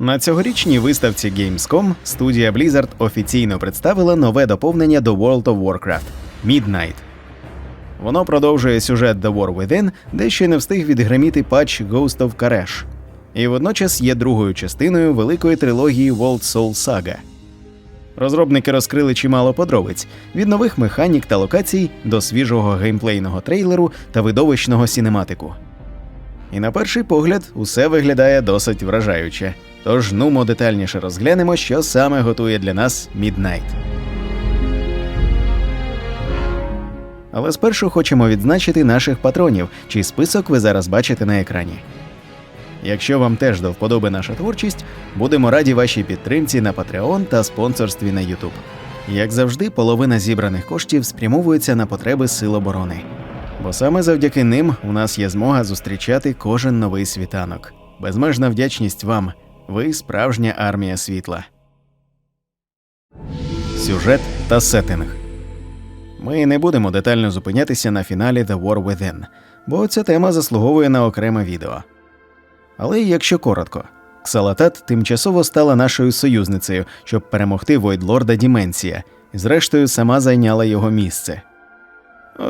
На цьогорічній виставці Gamescom студія Blizzard офіційно представила нове доповнення до World of Warcraft Midnight. Воно продовжує сюжет The War Within, де ще не встиг відгриміти патч Ghost of Karesh. І водночас є другою частиною великої трилогії World Soul Saga. Розробники розкрили чимало подробиць від нових механік та локацій до свіжого геймплейного трейлеру та видовищного сінематику. І на перший погляд усе виглядає досить вражаюче. Тож нумо детальніше розглянемо, що саме готує для нас Midnight. Але спершу хочемо відзначити наших патронів, чий список ви зараз бачите на екрані. Якщо вам теж до вподоби наша творчість, будемо раді вашій підтримці на Patreon та спонсорстві на YouTube. Як завжди, половина зібраних коштів спрямовується на потреби Сил оборони. Бо саме завдяки ним у нас є змога зустрічати кожен новий світанок. Безмежна вдячність вам. Ви справжня армія світла. Сюжет та сеттинг. Ми не будемо детально зупинятися на фіналі The War Within, бо ця тема заслуговує на окреме відео. Але якщо коротко, Ксалатат тимчасово стала нашою союзницею, щоб перемогти Войдлорда Діменсія, і зрештою сама зайняла його місце.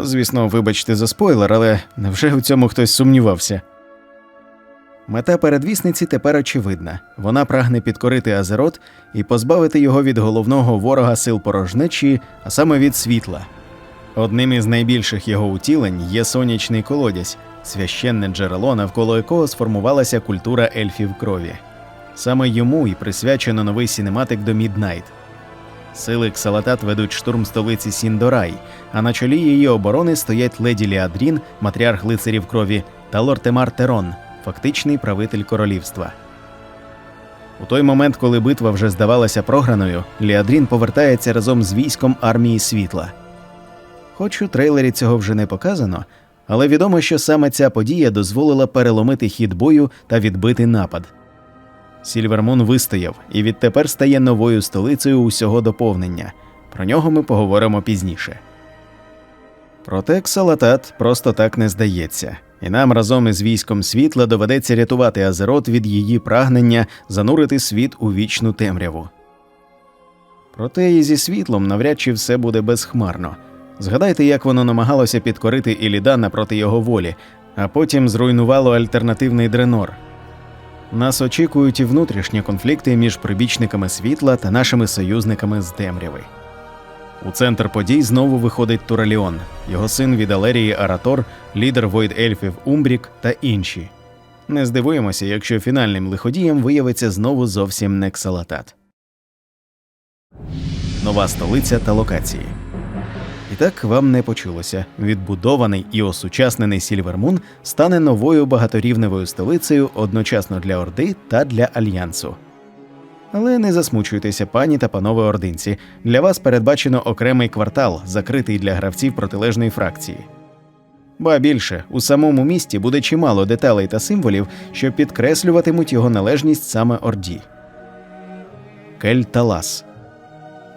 Звісно, вибачте за спойлер, але невже у цьому хтось сумнівався? Мета передвісниці тепер очевидна. Вона прагне підкорити Азерот і позбавити його від головного ворога сил порожнечі, а саме від світла. Одним із найбільших його утілень є сонячний колодязь, священне джерело, навколо якого сформувалася культура ельфів крові. Саме йому і присвячено новий сінематик до Міднайт. Сили Ксалатат ведуть штурм столиці Сіндорай, а на чолі її оборони стоять леді Ліадрін, матріарх лицарів крові, та Лортемар Терон, фактичний правитель королівства. У той момент, коли битва вже здавалася програною, Ліадрін повертається разом з військом армії світла. Хоч у трейлері цього вже не показано, але відомо, що саме ця подія дозволила переломити хід бою та відбити напад. Сільвермун вистояв і відтепер стає новою столицею усього доповнення. Про нього ми поговоримо пізніше. Проте Ксалатат просто так не здається, і нам разом із військом світла доведеться рятувати Азерот від її прагнення занурити світ у вічну темряву. Проте і зі світлом навряд чи все буде безхмарно. Згадайте, як воно намагалося підкорити Ілідана проти його волі, а потім зруйнувало альтернативний дренор. Нас очікують і внутрішні конфлікти між прибічниками світла та нашими союзниками з темряви. У центр подій знову виходить Тураліон, його син від Алерії Аратор, лідер Войд Ельфів Умбрік та інші. Не здивуємося, якщо фінальним лиходієм виявиться знову зовсім не Ксалатат. Нова столиця та локації. І так вам не почулося. Відбудований і осучаснений Сільвермун стане новою багаторівневою столицею одночасно для Орди та для Альянсу. Але не засмучуйтеся, пані та панове ординці. Для вас передбачено окремий квартал, закритий для гравців протилежної фракції. Ба більше, у самому місті буде чимало деталей та символів, що підкреслюватимуть його належність саме Орді. Кельталас.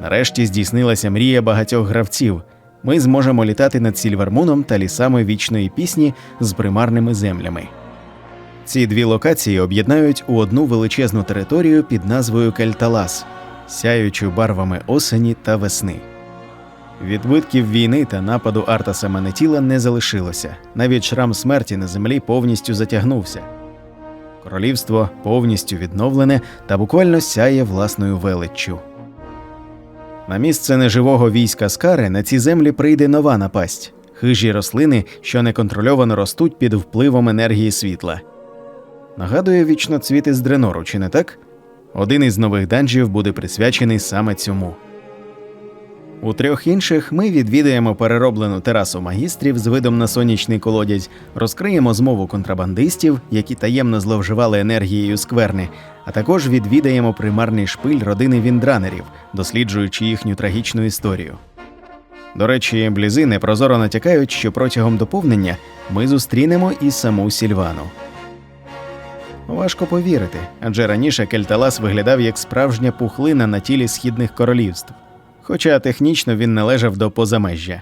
Нарешті здійснилася мрія багатьох гравців. Ми зможемо літати над Сільвермуном та лісами вічної пісні з примарними землями. Ці дві локації об'єднають у одну величезну територію під назвою Кельталас, сяючу барвами осені та весни. Відбитків війни та нападу Артаса Манетіла не залишилося, навіть шрам смерті на землі повністю затягнувся. Королівство повністю відновлене та буквально сяє власною величчю. На місце неживого війська Скари на ці землі прийде нова напасть хижі рослини, що неконтрольовано ростуть під впливом енергії світла. Нагадує вічноцвіти з Дренору, чи не так? Один із нових данжів буде присвячений саме цьому. У трьох інших ми відвідаємо перероблену терасу магістрів з видом на сонячний колодязь, розкриємо змову контрабандистів, які таємно зловживали енергією скверни, а також відвідаємо примарний шпиль родини Віндранерів, досліджуючи їхню трагічну історію. До речі, блізи непрозоро натякають, що протягом доповнення ми зустрінемо і саму Сільвану. Важко повірити, адже раніше Кельталас виглядав як справжня пухлина на тілі східних королівств, хоча технічно він належав до позамежжя.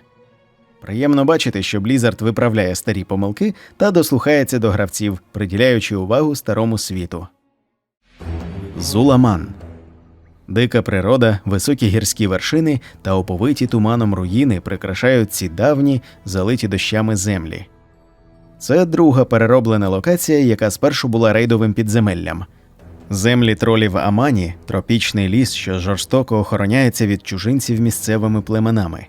Приємно бачити, що Blizzard виправляє старі помилки та дослухається до гравців, приділяючи увагу старому світу. Зуламан. Дика природа, високі гірські вершини та оповиті туманом руїни прикрашають ці давні, залиті дощами землі. Це друга перероблена локація, яка спершу була рейдовим підземеллям. Землі тролів Амані тропічний ліс, що жорстоко охороняється від чужинців місцевими племенами.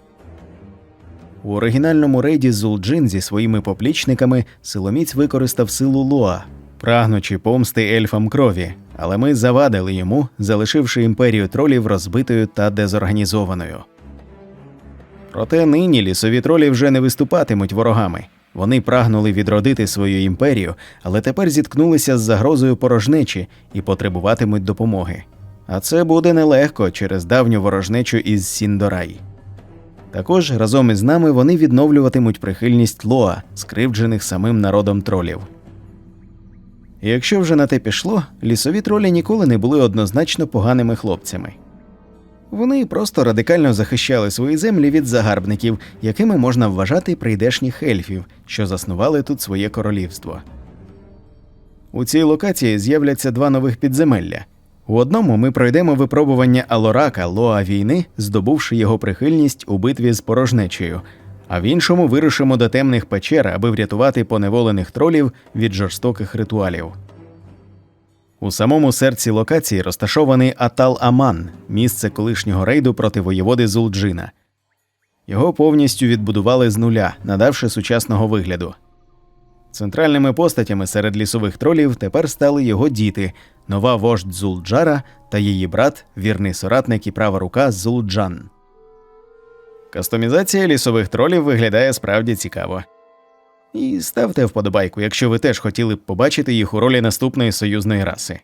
У оригінальному рейді Зулджин зі своїми поплічниками силоміць використав силу Лоа, прагнучи помсти ельфам крові, але ми завадили йому, залишивши імперію тролів розбитою та дезорганізованою. Проте нині лісові тролі вже не виступатимуть ворогами. Вони прагнули відродити свою імперію, але тепер зіткнулися з загрозою порожнечі і потребуватимуть допомоги. А це буде нелегко через давню ворожнечу із Сіндорай. Також разом із нами вони відновлюватимуть прихильність Лоа, скривджених самим народом тролів. Якщо вже на те пішло, лісові тролі ніколи не були однозначно поганими хлопцями. Вони просто радикально захищали свої землі від загарбників, якими можна вважати прийдешніх ельфів, що заснували тут своє королівство. У цій локації з'являться два нових підземелля. У одному ми пройдемо випробування Алорака Лоа війни, здобувши його прихильність у битві з порожнечею, а в іншому вирушимо до темних печер, аби врятувати поневолених тролів від жорстоких ритуалів. У самому серці локації розташований Атал Аман, місце колишнього рейду проти воєводи Зулджина. Його повністю відбудували з нуля, надавши сучасного вигляду. Центральними постатями серед лісових тролів тепер стали його діти, нова вождь Зулджара та її брат, вірний соратник і права рука Зулджан. Кастомізація лісових тролів виглядає справді цікаво. І ставте вподобайку, якщо ви теж хотіли б побачити їх у ролі наступної союзної раси.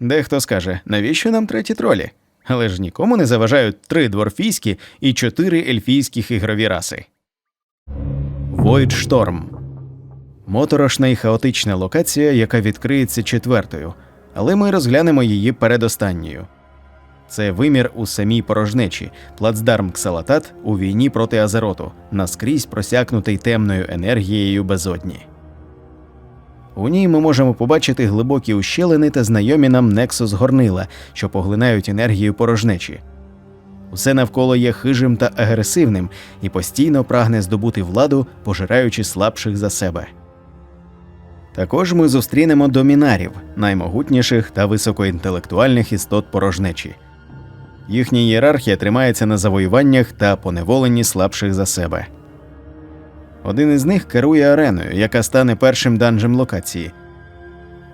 Дехто скаже, навіщо нам треті тролі? Але ж нікому не заважають три дворфійські і чотири ельфійських ігрові раси. Void Шторм моторошна і хаотична локація, яка відкриється четвертою, але ми розглянемо її передостанньою. Це вимір у самій порожнечі, плацдарм Ксалатат у війні проти Азероту, наскрізь просякнутий темною енергією безодні. У ній ми можемо побачити глибокі ущелини та знайомі нам нексус горнила, що поглинають енергію порожнечі. Усе навколо є хижим та агресивним і постійно прагне здобути владу, пожираючи слабших за себе. Також ми зустрінемо домінарів, наймогутніших та високоінтелектуальних істот порожнечі. Їхня ієрархія тримається на завоюваннях та поневоленні слабших за себе. Один із них керує ареною, яка стане першим данжем локації.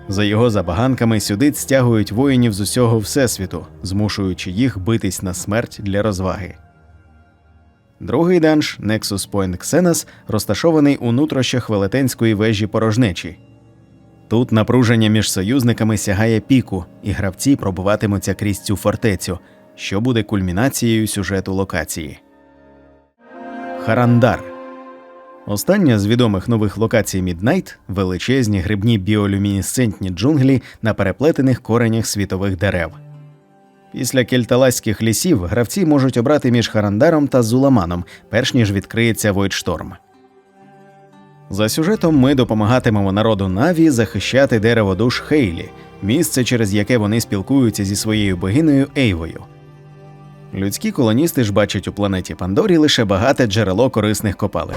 За його забаганками сюди стягують воїнів з усього всесвіту, змушуючи їх битись на смерть для розваги. Другий данж Nexus Point Xenos розташований у нутрощах велетенської вежі порожнечі. Тут напруження між союзниками сягає піку, і гравці пробуватимуться крізь цю фортецю, що буде кульмінацією сюжету локації. Харандар Остання з відомих нових локацій Міднайт величезні грибні біолюмінесцентні джунглі на переплетених коренях світових дерев. Після кельталаських лісів гравці можуть обрати між Харандаром та Зуламаном, перш ніж відкриється Войдшторм. За сюжетом ми допомагатимемо народу Наві захищати дерево душ Хейлі, місце, через яке вони спілкуються зі своєю богинею Ейвою. Людські колоністи ж бачать у планеті Пандорі лише багате джерело корисних копалин.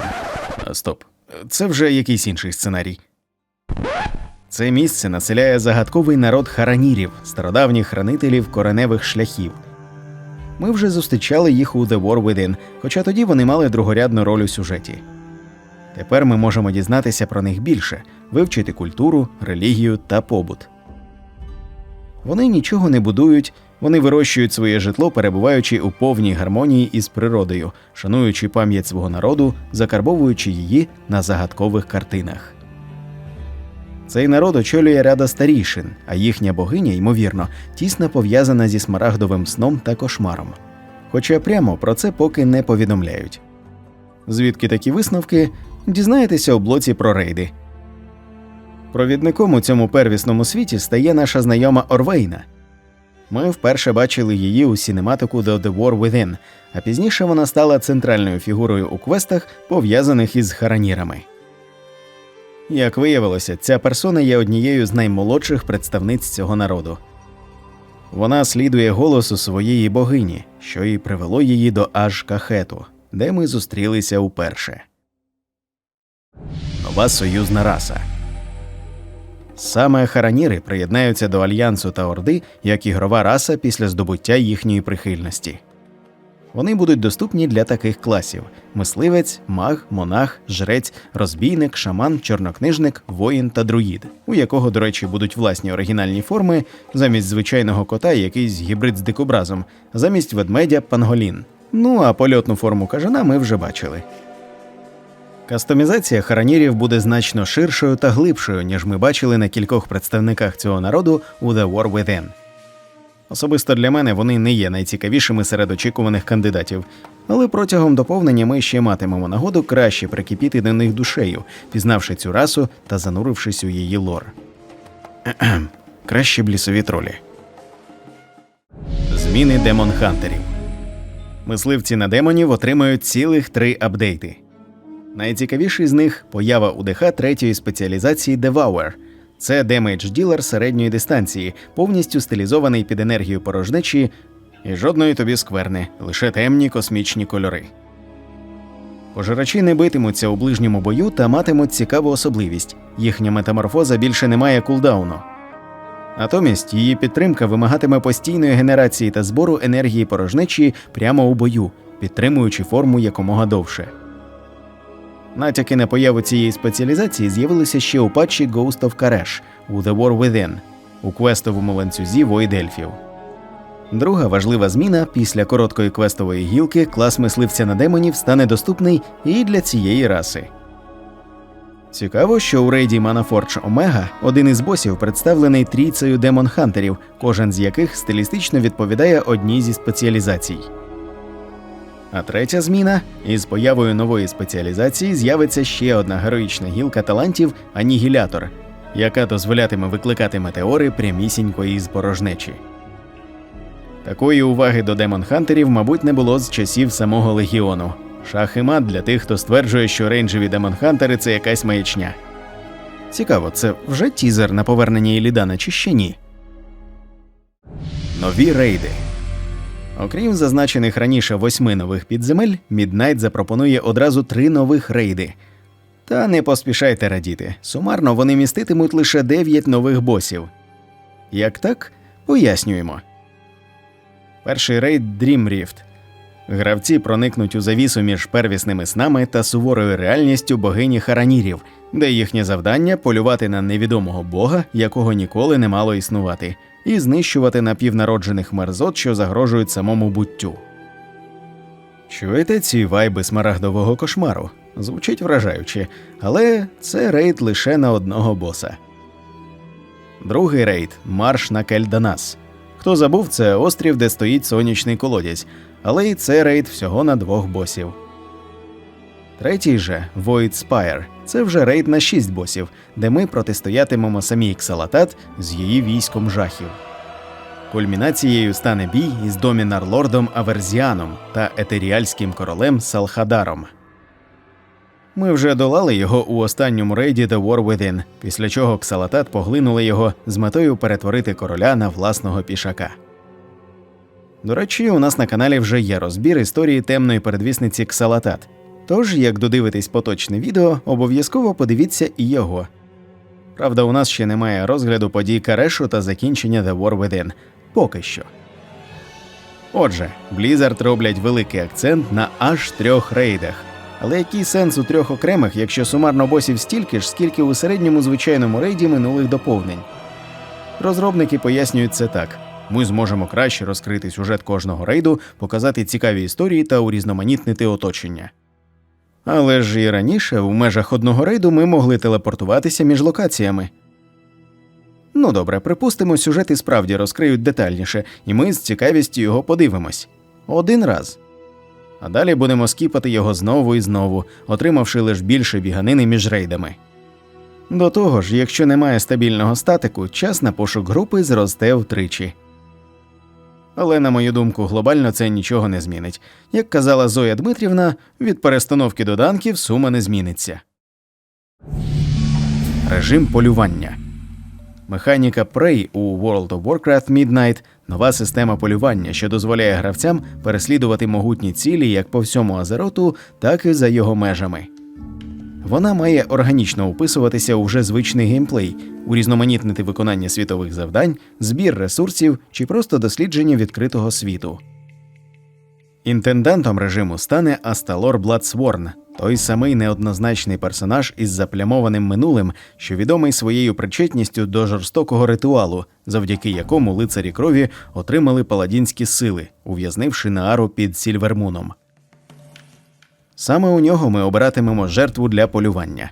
Стоп, це вже якийсь інший сценарій. Це місце населяє загадковий народ харанірів, стародавніх хранителів кореневих шляхів. Ми вже зустрічали їх у The War Within, хоча тоді вони мали другорядну роль у сюжеті. Тепер ми можемо дізнатися про них більше, вивчити культуру, релігію та побут. Вони нічого не будують, вони вирощують своє житло, перебуваючи у повній гармонії із природою, шануючи пам'ять свого народу, закарбовуючи її на загадкових картинах. Цей народ очолює ряда старішин, а їхня богиня, ймовірно, тісно пов'язана зі смарагдовим сном та кошмаром. Хоча прямо про це поки не повідомляють. Звідки такі висновки, дізнаєтеся у блоці про рейди. Провідником у цьому первісному світі стає наша знайома Орвейна. Ми вперше бачили її у сінематику The The War Within, а пізніше вона стала центральною фігурою у квестах, пов'язаних із харанірами. Як виявилося, ця персона є однією з наймолодших представниць цього народу. Вона слідує голосу своєї богині, що і привело її до аж кахету, де ми зустрілися уперше. Нова союзна раса. Саме хараніри приєднаються до альянсу та орди як ігрова раса після здобуття їхньої прихильності. Вони будуть доступні для таких класів: мисливець, маг, монах, жрець, розбійник, шаман, чорнокнижник, воїн та друїд, у якого, до речі, будуть власні оригінальні форми, замість звичайного кота якийсь гібрид з дикобразом, замість ведмедя панголін. Ну а польотну форму кажана ми вже бачили. Кастомізація харанірів буде значно ширшою та глибшою, ніж ми бачили на кількох представниках цього народу у The War Within. Особисто для мене вони не є найцікавішими серед очікуваних кандидатів, але протягом доповнення ми ще матимемо нагоду краще прикипіти до них душею, пізнавши цю расу та занурившись у її лор. Краще б лісові тролі. Зміни демон хантерів. Мисливці на демонів отримають цілих три апдейти. Найцікавіший з них поява у ДХ третьої спеціалізації Devour. Це демедж ділер середньої дистанції, повністю стилізований під енергію порожнечі, і жодної тобі скверни, лише темні космічні кольори. Пожирачі не битимуться у ближньому бою та матимуть цікаву особливість їхня метаморфоза більше не має кулдауну. Натомість її підтримка вимагатиме постійної генерації та збору енергії порожнечі прямо у бою, підтримуючи форму якомога довше. Натяки на появу цієї спеціалізації з'явилися ще у патчі Ghost of Karesh у The War Within у квестовому ланцюзі Void Ельфів. Друга важлива зміна після короткої квестової гілки клас мисливця на демонів стане доступний і для цієї раси. Цікаво, що у рейді Манафордж Омега один із босів представлений трійцею демон хантерів, кожен з яких стилістично відповідає одній зі спеціалізацій. А третя зміна із появою нової спеціалізації з'явиться ще одна героїчна гілка талантів Анігілятор, яка дозволятиме викликати метеори прямісінько із порожнечі. Такої уваги до демон хантерів, мабуть, не було з часів самого легіону. Шах і мат для тих, хто стверджує, що рейнджеві демон хантери це якась маячня. Цікаво, це вже тізер на повернення Ілідана чи ще ні? Нові рейди. Окрім зазначених раніше восьми нових підземель, Міднайт запропонує одразу три нових рейди. Та не поспішайте радіти. Сумарно вони міститимуть лише дев'ять нових босів. Як так, пояснюємо. Перший рейд Rift. Гравці проникнуть у завісу між первісними снами та суворою реальністю богині Харанірів, де їхнє завдання полювати на невідомого бога, якого ніколи не мало існувати, і знищувати напівнароджених мерзот, що загрожують самому буттю. Чуєте ці вайби смарагдового кошмару? Звучить вражаюче, але це рейд лише на одного боса. Другий рейд марш на Кельданас. Хто забув, це острів, де стоїть сонячний колодязь, але і це рейд всього на двох босів. Третій же Void Spire – це вже рейд на шість босів, де ми протистоятимемо самій Ксалатат з її військом жахів. Кульмінацією стане бій із домінар-лордом Аверзіаном та етеріальським королем Салхадаром. Ми вже долали його у останньому рейді The War Within, після чого Ксалатат поглинули його з метою перетворити короля на власного пішака. До речі, у нас на каналі вже є розбір історії темної передвісниці Ксалатат. Тож, як додивитесь поточне відео, обов'язково подивіться і його. Правда, у нас ще немає розгляду подій Карешу та закінчення The War Within. Поки що. Отже, Blizzard роблять великий акцент на аж трьох рейдах. Але який сенс у трьох окремих, якщо сумарно босів стільки ж, скільки у середньому звичайному рейді минулих доповнень? Розробники пояснюють це так: ми зможемо краще розкрити сюжет кожного рейду, показати цікаві історії та урізноманітнити оточення. Але ж і раніше в межах одного рейду ми могли телепортуватися між локаціями. Ну добре, припустимо, сюжет і справді розкриють детальніше, і ми з цікавістю його подивимось один раз. А далі будемо скіпати його знову і знову, отримавши лише більше біганини між рейдами. До того ж, якщо немає стабільного статику, час на пошук групи зросте втричі. Але, на мою думку, глобально це нічого не змінить. Як казала Зоя Дмитрівна, від перестановки доданків сума не зміниться. Режим полювання. механіка Prey у World of Warcraft Midnight, нова система полювання, що дозволяє гравцям переслідувати могутні цілі як по всьому Азероту, так і за його межами. Вона має органічно описуватися у вже звичний геймплей, урізноманітнити виконання світових завдань, збір ресурсів чи просто дослідження відкритого світу. Інтендантом режиму стане Асталор Бладсворн, той самий неоднозначний персонаж із заплямованим минулим, що відомий своєю причетністю до жорстокого ритуалу, завдяки якому лицарі крові отримали паладінські сили, ув'язнивши Наару під Сільвермуном. Саме у нього ми обиратимемо жертву для полювання.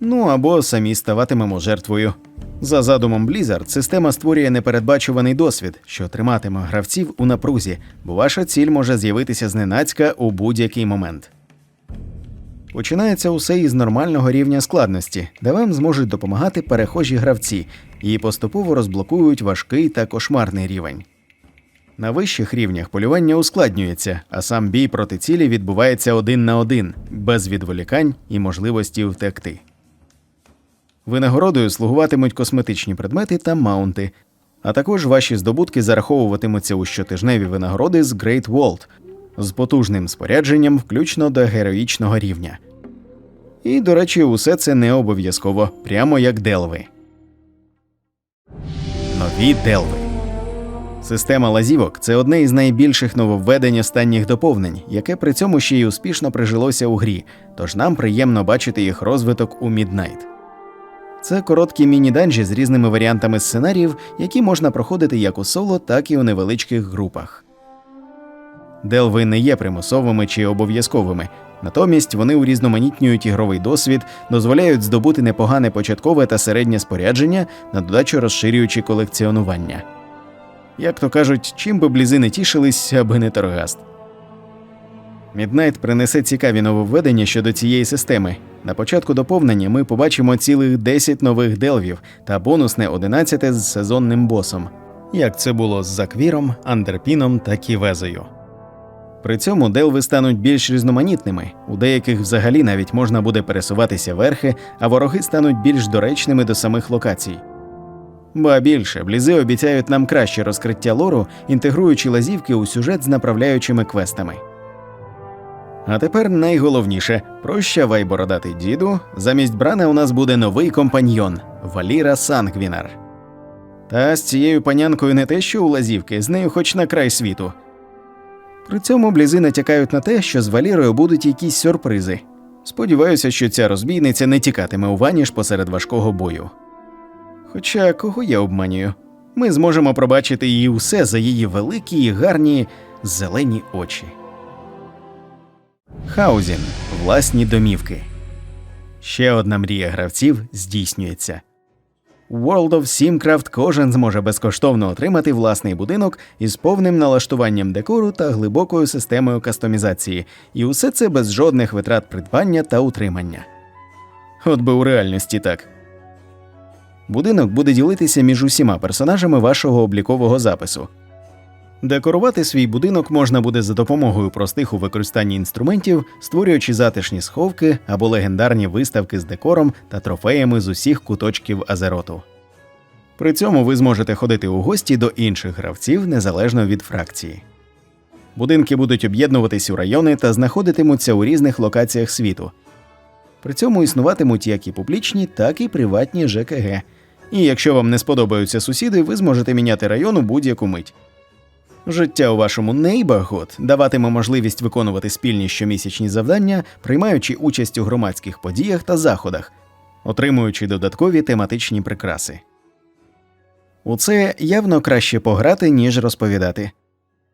Ну або самі ставатимемо жертвою. За задумом Blizzard, система створює непередбачуваний досвід, що триматиме гравців у напрузі, бо ваша ціль може з'явитися зненацька у будь-який момент. Починається усе із нормального рівня складності, де вам зможуть допомагати перехожі гравці і поступово розблокують важкий та кошмарний рівень. На вищих рівнях полювання ускладнюється, а сам бій проти цілі відбувається один на один, без відволікань і можливості втекти. Винагородою слугуватимуть косметичні предмети та маунти, а також ваші здобутки зараховуватимуться у щотижневі винагороди з Great World з потужним спорядженням, включно до героїчного рівня. І, до речі, усе це не обов'язково, прямо як делви. Нові делви. Система лазівок це одне із найбільших нововведень останніх доповнень, яке при цьому ще й успішно прижилося у грі, тож нам приємно бачити їх розвиток у Midnight. Це короткі міні-данжі з різними варіантами сценаріїв, які можна проходити як у соло, так і у невеличких групах. Делви не є примусовими чи обов'язковими, натомість вони урізноманітнюють ігровий досвід, дозволяють здобути непогане початкове та середнє спорядження, на додачу розширюючи колекціонування. Як то кажуть, чим би блізи не тішились, аби не торгаст. Міднайт принесе цікаві нововведення щодо цієї системи. На початку доповнення ми побачимо цілих 10 нових делвів та бонусне 11 з сезонним босом, як це було з Заквіром, Андерпіном та Ківезою. При цьому делви стануть більш різноманітними, у деяких взагалі навіть можна буде пересуватися верхи, а вороги стануть більш доречними до самих локацій. Ба більше, блізи обіцяють нам краще розкриття лору, інтегруючи лазівки у сюжет з направляючими квестами. А тепер найголовніше прощавай бородатий діду. Замість Брана у нас буде новий компаньйон Валіра Сангвінар. Та з цією панянкою не те, що у лазівки, з нею хоч на край світу. При цьому блізи натякають на те, що з Валірою будуть якісь сюрпризи. Сподіваюся, що ця розбійниця не тікатиме у ваніш посеред важкого бою. Хоча кого я обманюю, ми зможемо пробачити її усе за її великі і гарні зелені очі. Хаузін власні домівки. Ще одна мрія гравців здійснюється. У World of Simcraft кожен зможе безкоштовно отримати власний будинок із повним налаштуванням декору та глибокою системою кастомізації, і усе це без жодних витрат придбання та утримання. От би у реальності так. Будинок буде ділитися між усіма персонажами вашого облікового запису. Декорувати свій будинок можна буде за допомогою простих у використанні інструментів, створюючи затишні сховки або легендарні виставки з декором та трофеями з усіх куточків Азероту. При цьому ви зможете ходити у гості до інших гравців незалежно від фракції. Будинки будуть об'єднуватись у райони та знаходитимуться у різних локаціях світу. При цьому існуватимуть як і публічні, так і приватні ЖКГ. І якщо вам не сподобаються сусіди, ви зможете міняти район у будь-яку мить. Життя у вашому нейбагод даватиме можливість виконувати спільні щомісячні завдання, приймаючи участь у громадських подіях та заходах, отримуючи додаткові тематичні прикраси. У це явно краще пограти, ніж розповідати.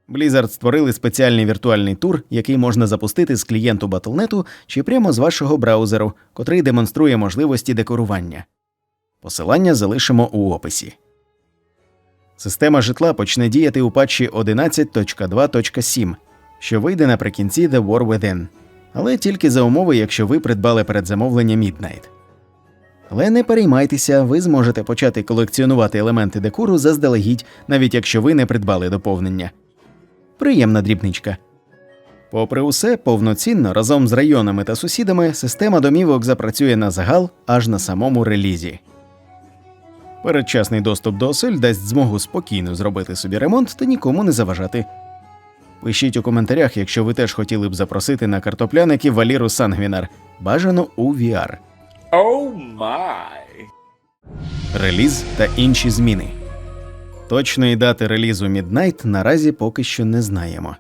Blizzard створили спеціальний віртуальний тур, який можна запустити з клієнту Battle.net чи прямо з вашого браузеру, котрий демонструє можливості декорування. Посилання залишимо у описі. Система житла почне діяти у патчі 11.2.7, що вийде наприкінці The War Within, але тільки за умови, якщо ви придбали передзамовлення Midnight. Але не переймайтеся, ви зможете почати колекціонувати елементи декору заздалегідь, навіть якщо ви не придбали доповнення. Приємна дрібничка. Попри усе, повноцінно разом з районами та сусідами система домівок запрацює на загал аж на самому релізі. Передчасний доступ до осель дасть змогу спокійно зробити собі ремонт та нікому не заважати. Пишіть у коментарях, якщо ви теж хотіли б запросити на картопляники Валіру Сангвінар. Бажано у VR. Oh my. Реліз та інші зміни. Точної дати релізу Midnight наразі поки що не знаємо.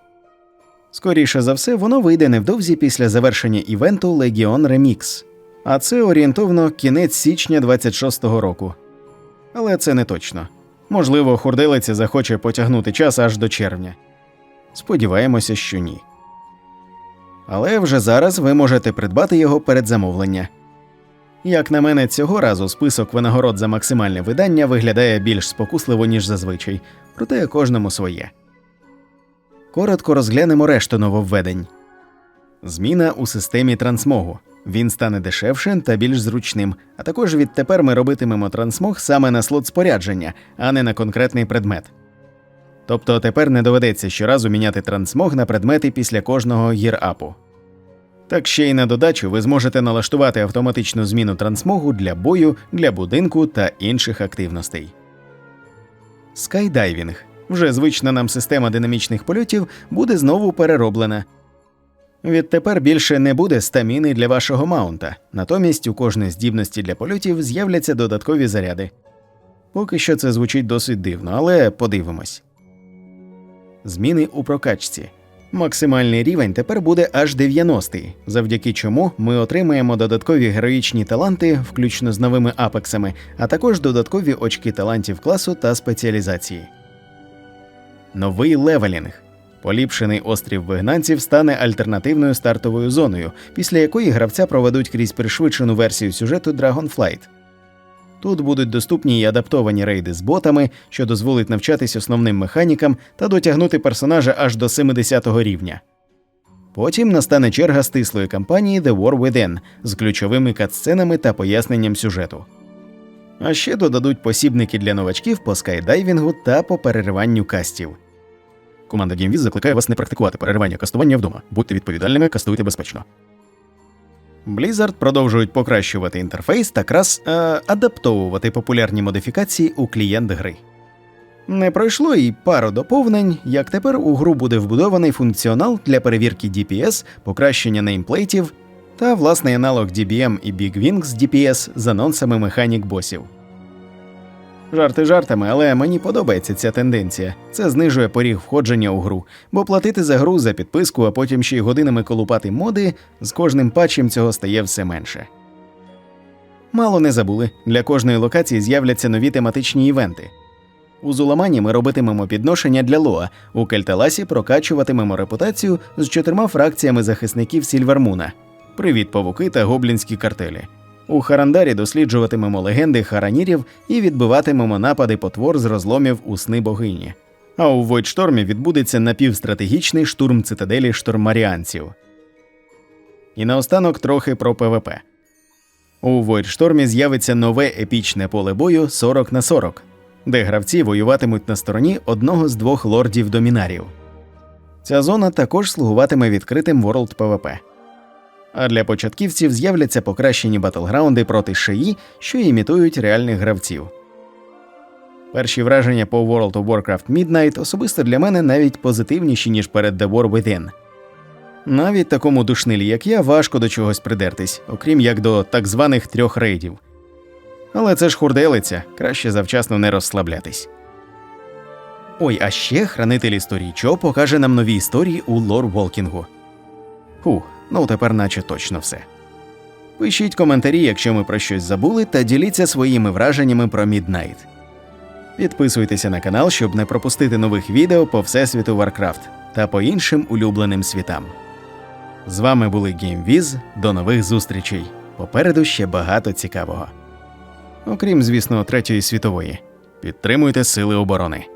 Скоріше за все, воно вийде невдовзі після завершення івенту Legion Remix, а це орієнтовно кінець січня 26-го року. Але це не точно. Можливо, хурделиця захоче потягнути час аж до червня. Сподіваємося, що ні. Але вже зараз ви можете придбати його перед замовлення. Як на мене, цього разу список винагород за максимальне видання виглядає більш спокусливо, ніж зазвичай, проте кожному своє. Коротко розглянемо решту нововведень. Зміна у системі трансмогу. Він стане дешевшим та більш зручним, а також відтепер ми робитимемо трансмог саме на слот спорядження, а не на конкретний предмет. Тобто тепер не доведеться щоразу міняти трансмог на предмети після кожного гір-апу. Так ще й на додачу ви зможете налаштувати автоматичну зміну трансмогу для бою, для будинку та інших активностей. Скайдайвінг. Вже звична нам система динамічних польотів буде знову перероблена. Відтепер більше не буде стаміни для вашого маунта, натомість у кожної здібності для польотів з'являться додаткові заряди. Поки що це звучить досить дивно, але подивимось. Зміни у прокачці. Максимальний рівень тепер буде аж 90, завдяки чому ми отримаємо додаткові героїчні таланти, включно з новими апексами, а також додаткові очки талантів класу та спеціалізації. Новий левелінг. Поліпшений острів вигнанців стане альтернативною стартовою зоною, після якої гравця проведуть крізь пришвидшену версію сюжету Dragonflight. Тут будуть доступні й адаптовані рейди з ботами, що дозволить навчатись основним механікам та дотягнути персонажа аж до 70-го рівня. Потім настане черга стислої кампанії The War Within з ключовими катсценами та поясненням сюжету. А ще додадуть посібники для новачків по скайдайвінгу та по перериванню кастів. Команда GameViz закликає вас не практикувати переривання кастування вдома. Будьте відповідальними, кастуйте безпечно. Blizzard продовжують покращувати інтерфейс та крас е, адаптовувати популярні модифікації у клієнт гри. Не пройшло і пару доповнень, як тепер у гру буде вбудований функціонал для перевірки DPS, покращення неймплейтів та власний аналог DBM і Big Wings DPS з анонсами механік босів. Жарти жартами, але мені подобається ця тенденція. Це знижує поріг входження у гру, бо платити за гру за підписку, а потім ще й годинами колупати моди, з кожним патчем цього стає все менше. Мало не забули, для кожної локації з'являться нові тематичні івенти. У Зуламані ми робитимемо підношення для Лоа, у Кельталасі прокачуватимемо репутацію з чотирма фракціями захисників Сільвермуна. Привіт, павуки та гоблінські картелі. У Харандарі досліджуватимемо легенди харанірів і відбиватимемо напади потвор з розломів у сни богині. А у Войдштормі відбудеться напівстратегічний штурм цитаделі штормаріанців. І наостанок трохи про ПВП. У Войдштормі з'явиться нове епічне поле бою 40 на 40, де гравці воюватимуть на стороні одного з двох лордів домінарів. Ця зона також слугуватиме відкритим World PvP. А для початківців з'являться покращені батлграунди проти шиї, що імітують реальних гравців. Перші враження по World of Warcraft Midnight особисто для мене навіть позитивніші, ніж перед The War Within. Навіть такому душнилі, як я, важко до чогось придертись, окрім як до так званих трьох рейдів. Але це ж хурделиця, краще завчасно не розслаблятись. Ой, а ще хранитель історії Чо покаже нам нові історії у лор Волкінгу. Фух, ну тепер наче точно все. Пишіть коментарі, якщо ми про щось забули, та діліться своїми враженнями про Midnight. Підписуйтеся на канал, щоб не пропустити нових відео по всесвіту Warcraft та по іншим улюбленим світам. З вами були GameViz. До нових зустрічей. Попереду ще багато цікавого. Окрім, звісно, третьої світової. Підтримуйте Сили оборони.